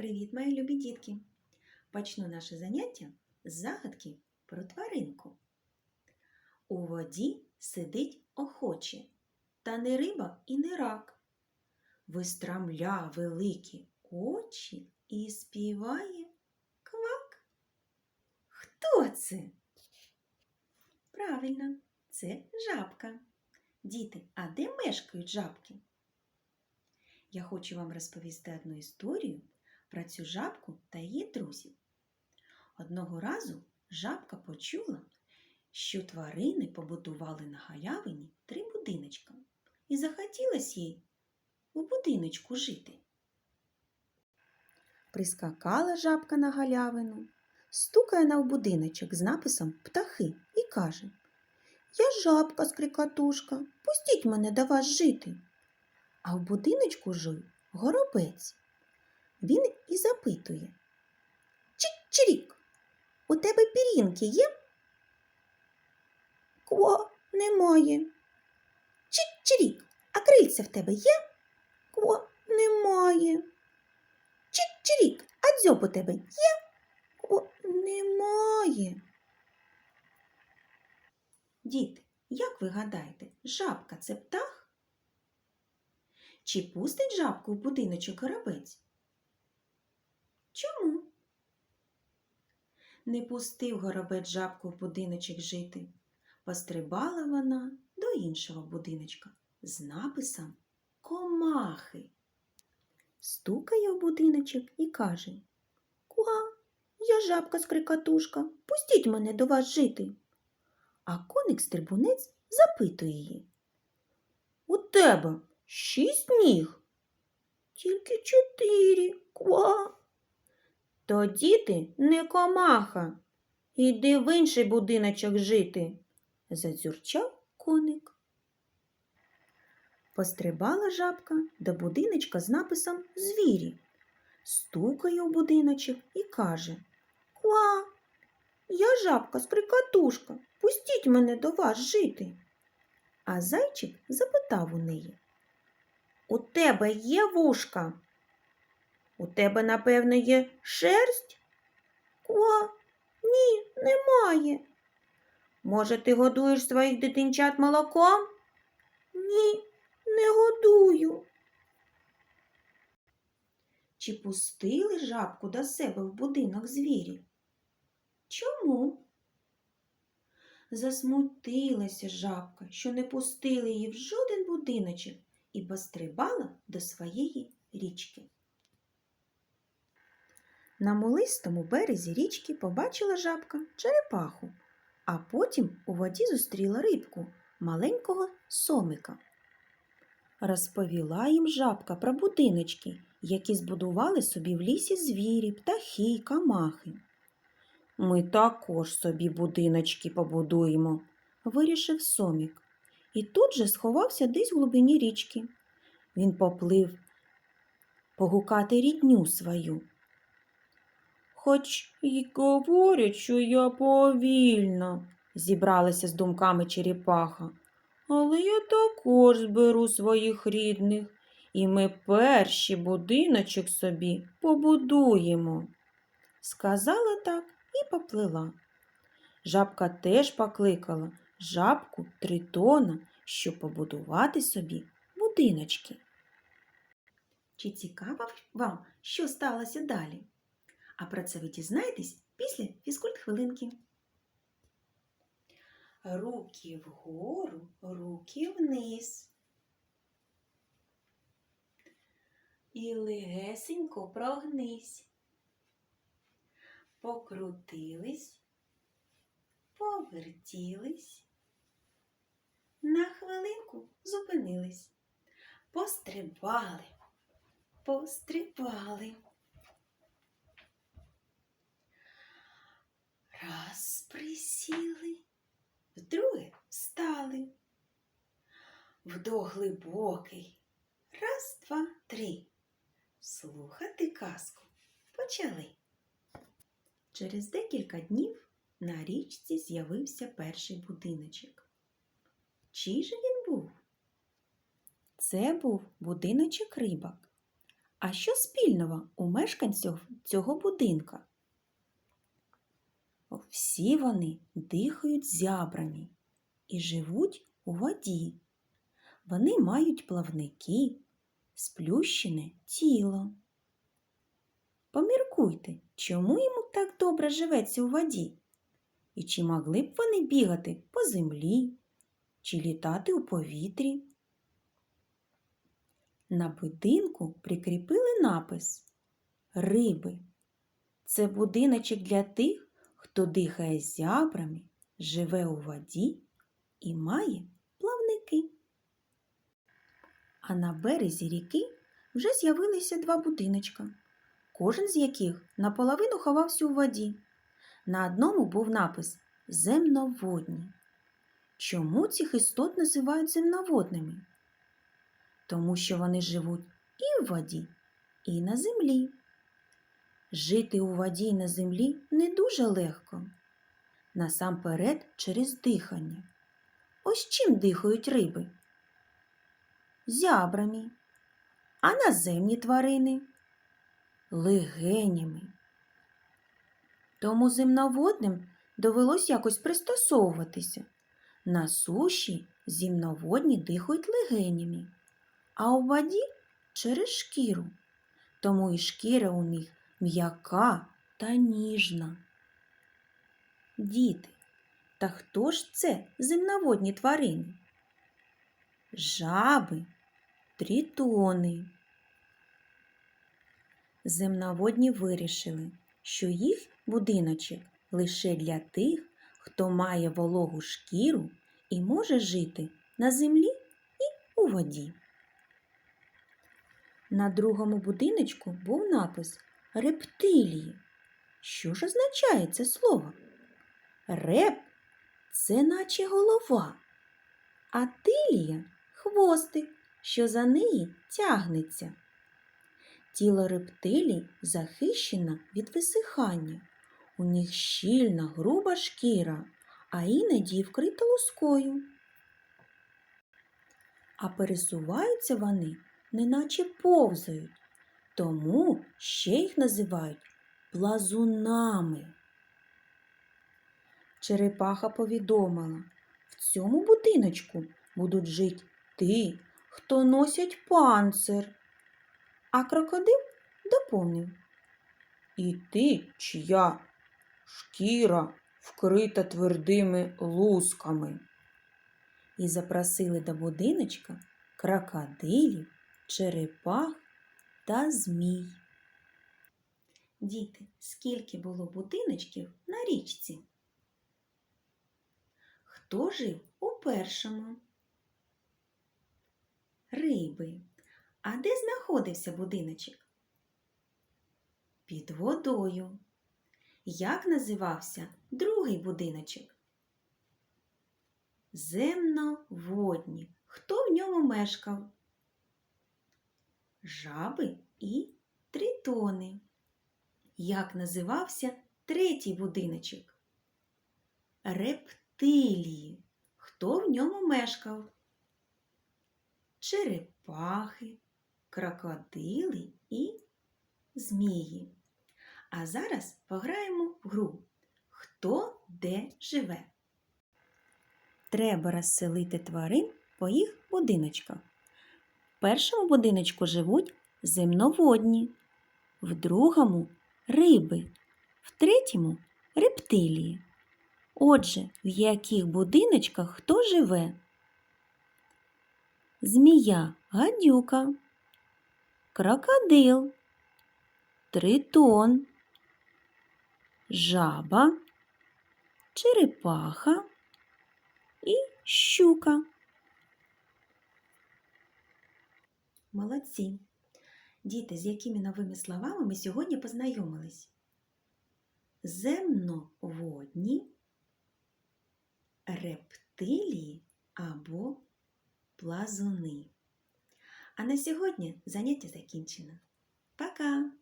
Привіт, мої любі дітки! Почну наше заняття з загадки про тваринку. У воді сидить охоче, та не риба і не рак. Вистрамля великі очі і співає квак. Хто це? Правильно, це жабка. Діти, а де мешкають жабки? Я хочу вам розповісти одну історію про цю жабку та її друзів. Одного разу жабка почула, що тварини побудували на галявині три будиночка, і захотілося їй у будиночку жити. Прискакала жабка на галявину, стукає на будиночок з написом Птахи і каже Я жабка скрикатушка, пустіть мене до вас жити. А в будиночку жив горобець. Він і запитує Чик-чирік, у тебе пірінки є? Кво, немає. Чик-чирік, а крильця в тебе є? Кво, немає. Чик-чирік, а дзьоб у тебе є? Кво, немає. Діти, як ви гадаєте, жабка це птах? Чи пустить жабку в будиночок горобець? Чому? Не пустив горобець жабку в будиночок жити. Пострибала вона до іншого будиночка з написом Комахи. Стукає в будиночок і каже Куа, я жабка скрикатушка, пустіть мене до вас жити. А коник-стрибунець запитує її. У тебе шість ніг? Тільки чотири, ква. Тоді ти не комаха. Іди в інший будиночок жити, задзюрчав коник. Пострибала жабка до будиночка з написом Звірі. Стукає у будиночок і каже Ква, я жабка скрикатушка, пустіть мене до вас жити. А зайчик запитав у неї У тебе є вушка? У тебе, напевно, є шерсть? Ква, ні, немає. Може, ти годуєш своїх дитинчат молоком? Ні, не годую. Чи пустили жабку до себе в будинок звірі? Чому? Засмутилася жабка, що не пустили її в жоден будиночок і пострибала до своєї річки. На мулистому березі річки побачила жабка черепаху, а потім у воді зустріла рибку маленького сомика. Розповіла їм жабка про будиночки, які збудували собі в лісі звірі, птахи й камахи. Ми також собі будиночки побудуємо, вирішив сомік. І тут же сховався десь в глибині річки. Він поплив погукати рідню свою. Хоч і говорять, що я повільна, зібралася з думками черепаха. Але я також зберу своїх рідних, і ми перший будиночок собі побудуємо. Сказала так і поплила. Жабка теж покликала жабку тритона, щоб побудувати собі будиночки. Чи цікаво вам, що сталося далі? А про це ви дізнаєтесь після фізкульт хвилинки. Руки вгору, руки вниз. І легесенько прогнись. Покрутились, повертілись. На хвилинку зупинились. Пострибали, пострибали. Раз присіли, вдруге встали. Вдох глибокий. Раз, два, три. Слухати казку почали. Через декілька днів на річці з'явився перший будиночок. Чий же він був? Це був будиночок рибок. А що спільного у мешканців цього будинка? Всі вони дихають зябрами і живуть у воді. Вони мають плавники, сплющене тіло. Поміркуйте, чому йому так добре живеться у воді? І чи могли б вони бігати по землі чи літати у повітрі? На будинку прикріпили напис Риби. Це будиночок для тих, хто дихає зябрами, живе у воді і має плавники. А на березі ріки вже з'явилися два будиночка, кожен з яких наполовину ховався у воді. На одному був напис Земноводні. Чому цих істот називають земноводними? Тому що вони живуть і в воді, і на землі. Жити у воді і на землі не дуже легко. Насамперед через дихання. Ось чим дихають риби? Зябрами. А наземні тварини легенями. Тому земноводним довелось якось пристосовуватися. На суші земноводні дихають легенями, а у воді через шкіру. Тому і шкіра у них м'яка та ніжна. Діти, та хто ж це земноводні тварини? Жаби, трітони. Земноводні вирішили, що їх будиночок лише для тих, хто має вологу шкіру і може жити на землі і у воді. На другому будиночку був напис рептилії. Що ж означає це слово? Реп це наче голова, а тилія хвостик, що за неї тягнеться. Тіло рептилій захищено від висихання. У них щільна, груба шкіра, а іноді вкрита лускою. А пересуваються вони, неначе повзають, тому ще їх називають плазунами. Черепаха повідомила, в цьому будиночку будуть жити ті, хто носять панцир. А крокодил доповнив. І ти, чия шкіра вкрита твердими лусками. І запросили до будиночка крокодилів, черепах та змій. Діти, скільки було будиночків на річці? Хто жив у першому? Риби. А де знаходився будиночок? Під водою. Як називався другий будиночок? Земноводні. Хто в ньому мешкав? Жаби і тритони. Як називався третій будиночок? Рептилії. Хто в ньому мешкав? Черепахи, крокодили і змії. А зараз пограємо в гру Хто де живе. Треба розселити тварин по їх будиночках. Першому будиночку живуть земноводні, в другому риби, в третьому рептилії. Отже, в яких будиночках хто живе? Змія гадюка, крокодил, тритон, жаба, черепаха і щука. Молодці! Діти, з якими новими словами ми сьогодні познайомились? Земноводні, рептилії або плазуни. А на сьогодні заняття закінчено. Пока!